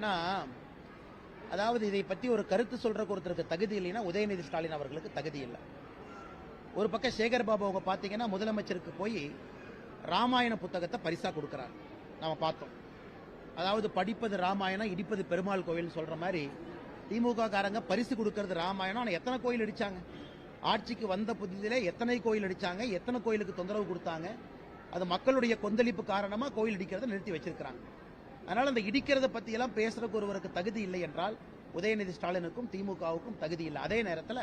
ஆனால் அதாவது இதை பற்றி ஒரு கருத்து சொல்றதுக்கு ஒருத்தருக்கு தகுதி இல்லைன்னா உதயநிதி ஸ்டாலின் அவர்களுக்கு தகுதி இல்லை. ஒரு பக்கம் சேகர் பாபு அவங்க பார்த்தீங்கன்னா முதலமைச்சருக்கு போய் ராமாயண புத்தகத்தை பரிசா கொடுக்கறாரு. நாம பார்த்தோம். அதாவது படிப்பது ராமாயணம் இடிப்பது பெருமாள் கோவில் சொல்ற மாதிரி திமுக காரங்க பரிசு கொடுக்கறது ராமாயணம். ஆனால் எத்தனை கோயில் அடிச்சாங்க? ஆட்சிக்கு வந்த புதிதிலே எத்தனை கோயில் அடிச்சாங்க? எத்தனை கோயிலுக்கு தொந்தரவு கொடுத்தாங்க? அது மக்களுடைய கொந்தளிப்பு காரணமா கோயில் அடிக்கிறத நிறுத்தி வச்சிருக்கிறாங்க. அதனால் அந்த இடிக்கிறத பற்றியெல்லாம் பேசுறதுக்கு ஒருவருக்கு தகுதி இல்லை என்றால் உதயநிதி ஸ்டாலினுக்கும் திமுகவுக்கும் தகுதி இல்லை. அதே நேரத்தில்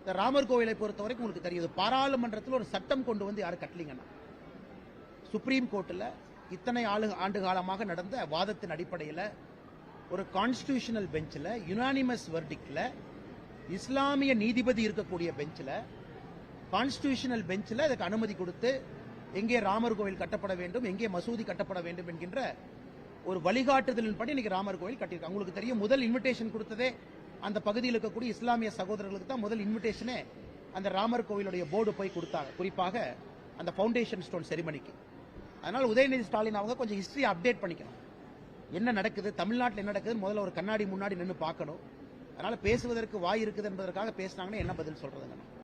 இந்த ராமர் கோவிலை பொறுத்த வரைக்கும் உங்களுக்கு தெரியுது பாராளுமன்றத்தில் ஒரு சட்டம் கொண்டு வந்து யாரும் கட்டலீங்கன்னா. சுப்ரீம் கோர்ட்டில் இத்தனை ஆளு ஆண்டு காலமாக நடந்த வாதத்தின் அடிப்படையில் ஒரு கான்ஸ்டிடியூஷனல் பெஞ்சில் யுனானிமஸ் வெர்டிக்ல இஸ்லாமிய நீதிபதி இருக்கக்கூடிய பெஞ்சில் கான்ஸ்டியூஷனல் பெஞ்சில் அதுக்கு அனுமதி கொடுத்து எங்கே ராமர் கோவில் கட்டப்பட வேண்டும் எங்கே மசூதி கட்டப்பட வேண்டும் என்கின்ற ஒரு வழிகாட்டுதலின்படி இன்னைக்கு ராமர் கோயில் கட்டியிருக்காங்க. உங்களுக்கு தெரியும் முதல் இன்விடேஷன் கொடுத்ததே அந்த பகுதியில் இருக்கக்கூடிய இஸ்லாமிய சகோதரர்களுக்கு தான் முதல் இன்விடேஷனே அந்த ராமர் கோவிலுடைய போர்டு போய் கொடுத்தாங்க. குறிப்பாக அந்த ஃபவுண்டேஷன் ஸ்டோன் செரிமனிக்கு அதனால் உதயநிதி ஸ்டாலின் அவங்க கொஞ்சம் ஹிஸ்டரி அப்டேட் பண்ணிக்கணும். என்ன நடக்குது தமிழ்நாட்டில் என்ன நடக்குதுன்னு முதல்ல ஒரு கண்ணாடி முன்னாடி நின்று பார்க்கணும். அதனால் பேசுவதற்கு வாய் இருக்குது என்பதற்காக பேசினாங்கன்னா என்ன பதில் சொல்கிறதுங்க